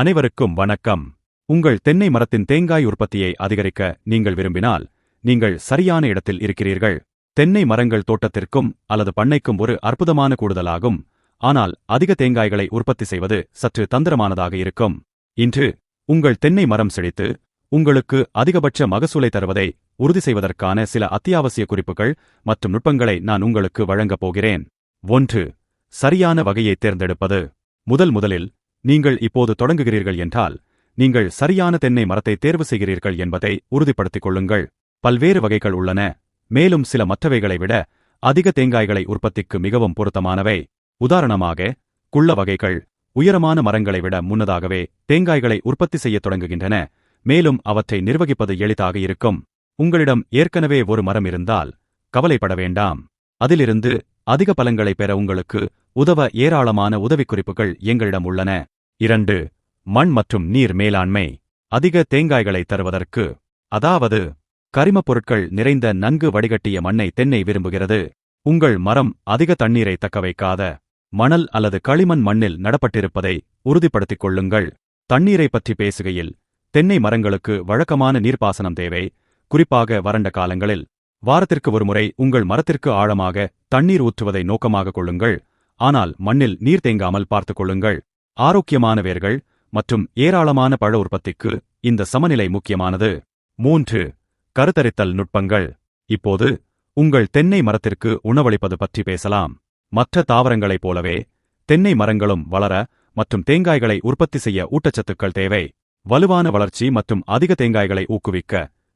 அனைவருக்கும் வணக்கம். உங்கள் தென்னை மரத்தின் தேங்காய் உற்பத்தியை அதிகரிக்க நீங்கள் விரும்பினால் நீங்கள் சரியான இடத்தில் இருக்கிறீர்கள். தென்னை மரங்கள் தோட்டத்திற்கும் அல்லது பண்ணைக்கும் ஒரு அற்புதமான கூடுதலாகும். ஆனால் அதிக தேங்காய்களை உற்பத்தி செய்வது சற்று தந்திரமானதாக இருக்கும். இன்று உங்கள் தென்னை மரம் செழித்து உங்களுக்கு அதிகபட்ச மகசூலை தருவதை உறுதி செய்வதற்கான சில அத்தியாவசிய குறிப்புகள் மற்றும் நுட்பங்களை நான் உங்களுக்கு வழங்கப் போகிறேன். ஒன்று சரியான வகையை தேர்ந்தெடுப்பது. முதல் முதலில் நீங்கள் இப்போது தொடங்குகிறீர்கள் என்றால் நீங்கள் சரியான தென்னை மரத்தை தேர்வு செய்கிறீர்கள் என்பதை உறுதிப்படுத்திக் கொள்ளுங்கள். பல்வேறு வகைகள் உள்ளன. மேலும் சில மற்றவைகளை விட அதிக தேங்காய்களை உற்பத்திக்கு மிகவும் பொருத்தமானவை. உதாரணமாக குள்ள வகைகள் உயரமான மரங்களை விட முன்னதாகவே தேங்காய்களை உற்பத்தி செய்யத் தொடங்குகின்றன. மேலும் அவற்றை நிர்வகிப்பது எளிதாக இருக்கும். உங்களிடம் ஏற்கனவே ஒரு மரம் இருந்தால் கவலைப்பட வேண்டாம். அதிலிருந்து அதிக பலங்களை பெற உங்களுக்கு உதவ ஏராளமான உதவிக்குறிப்புகள் எங்களிடம் உள்ளன. இரண்டு மண் மற்றும் நீர் மேலாண்மை. அதிக தேங்காய்களை தருவதற்கு அதாவது கரிமப் பொருட்கள் நிறைந்த நன்கு வடிகட்டிய மண்ணை தென்னை விரும்புகிறது. உங்கள் மரம் அதிக தண்ணீரை தக்கவைக்காத மணல் அல்லது களிமண் மண்ணில் நடப்பட்டிருப்பதை உறுதிப்படுத்திக் கொள்ளுங்கள். தண்ணீரை பற்றி பேசுகையில் தென்னை மரங்களுக்கு வழக்கமான நீர்ப்பாசனம் தேவை. குறிப்பாக வறண்ட காலங்களில். வாரத்திற்கு ஒருமுறை உங்கள் மரத்திற்கு ஆழமாக தண்ணீர் ஊற்றுவதை நோக்கமாக கொள்ளுங்கள். ஆனால் மண்ணில் நீர் தேங்காமல் பார்த்துக் கொள்ளுங்கள். ஆரோக்கியமான வேர்கள் மற்றும் ஏராளமான பழ உற்பத்திக்கு இந்த சமநிலை முக்கியமானது. மூன்று கருத்தரித்தல் நுட்பங்கள். இப்போது உங்கள் தென்னை மரத்திற்கு உணவளிப்பது பற்றி பேசலாம். மற்ற தாவரங்களைப் போலவே தென்னை மரங்களும் வளர மற்றும் தேங்காய்களை உற்பத்தி செய்ய ஊட்டச்சத்துக்கள் தேவை. வலுவான வளர்ச்சி மற்றும் அதிக தேங்காய்களை ஊக்குவிக்க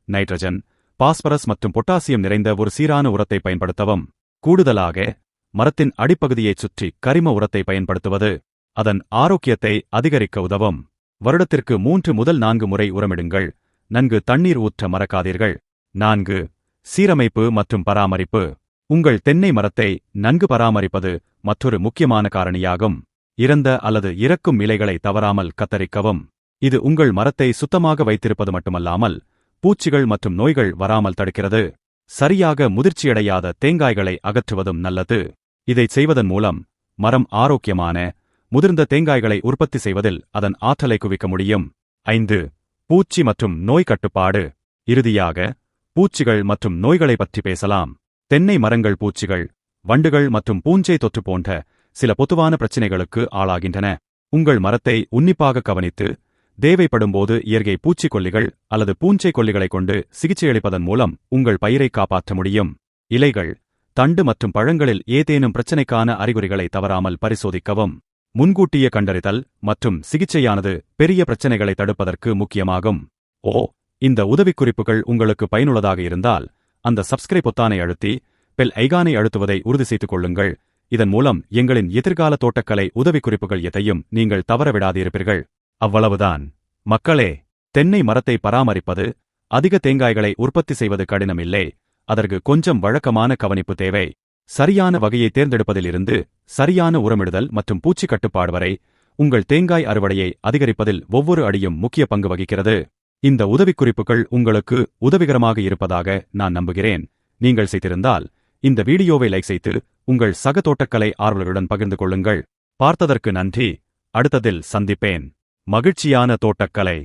நைட்ரஜன் பாஸ்பரஸ் மற்றும் பொட்டாசியம் நிறைந்த ஒரு சீரான உரத்தை பயன்படுத்தவும். கூடுதலாக மரத்தின் அடிப்பகுதியைச் சுற்றி கரிம உரத்தை பயன்படுத்துவது. அதன் ஆரோக்கியத்தை அதிகரிக்க உதவும். வருடத்திற்கு மூன்று முதல் நான்கு முறை உரமிடுங்கள். நன்கு தண்ணீர் ஊற்ற மறக்காதீர்கள். நான்கு சீரமைப்பு மற்றும் பராமரிப்பு. உங்கள் தென்னை மரத்தை நன்கு பராமரிப்பது மற்றொரு முக்கியமான காரணியாகும். இறந்த அல்லது இறக்கும் இலைகளை தவறாமல் கத்தரிக்கவும். இது உங்கள் மரத்தை சுத்தமாக வைத்திருப்பது மட்டுமல்லாமல் பூச்சிகள் மற்றும் நோய்கள் வராமல் தடுக்கிறது. சரியாக முதிர்ச்சியடையாத தேங்காய்களை அகற்றுவதும் நல்லது. இதைச் செய்வதன் மூலம் மரம் ஆரோக்கியமான முதிர்ந்த தேங்காய்களை உற்பத்தி செய்வதில் அதன் ஆற்றலை குவிக்க முடியும். ஐந்து பூச்சி மற்றும் நோய் கட்டுப்பாடு. இறுதியாக பூச்சிகள் மற்றும் நோய்களை பற்றி பேசலாம். தென்னை மரங்கள் பூச்சிகள் வண்டுகள் மற்றும் பூஞ்சை தொற்று போன்ற சில பொதுவான பிரச்சினைகளுக்கு ஆளாகின்றன. உங்கள் மரத்தை உன்னிப்பாக கவனித்து தேவைப்படும்போது இயற்கை பூச்சிக்கொல்லிகள் அல்லது பூஞ்சை கொல்லிகளைக் கொண்டு சிகிச்சையளிப்பதன் மூலம் உங்கள் பயிரை காப்பாற்ற முடியும். இலைகள் தண்டு மற்றும் பழங்களில் ஏதேனும் பிரச்சினைக்கான அறிகுறிகளை தவறாமல் பரிசோதிக்கவும். முன்கூட்டிய கண்டறிதல் மற்றும் சிகிச்சையானது பெரிய பிரச்சினைகளை தடுப்பதற்கு முக்கியமாகும். ஓ இந்த உதவிக்குறிப்புகள் உங்களுக்கு பயனுள்ளதாக இருந்தால் அந்த சப்ஸ்கிரைப் பொத்தானை அழுத்தி பெல் ஐகானை அழுத்துவதை உறுதி செய்து கொள்ளுங்கள். இதன் மூலம் எங்களின் எதிர்கால தோட்டக்கலை உதவிக்குறிப்புகள் எதையும் நீங்கள் தவறவிடாதிருப்பீர்கள். அவ்வளவுதான். மக்களே தென்னை மரத்தை பராமரிப்பது அதிக தேங்காய்களை உற்பத்தி செய்வது கடினமில்லை அதற்கு கொஞ்சம் வழக்கமான கவனிப்பு தேவை. சரியான வகையை தேர்ந்தெடுப்பதிலிருந்து சரியான உரமிடுதல் மற்றும் பூச்சி கட்டுப்பாடு வரை உங்கள் தேங்காய் அறுவடையை அதிகரிப்பதில் ஒவ்வொரு அடியும் முக்கிய பங்கு வகிக்கிறது. இந்த உதவிக்குறிப்புகள் உங்களுக்கு உதவிகரமாக இருப்பதாக நான் நம்புகிறேன். நீங்கள் செய்திருந்தால் இந்த வீடியோவை லைக் செய்து உங்கள் சக தோட்டக்கலை ஆர்வலருடன் பகிர்ந்து கொள்ளுங்கள். பார்த்ததற்கு நன்றி. அடுத்ததில் சந்திப்பேன். மகிழ்ச்சியான தோட்டக்கலை.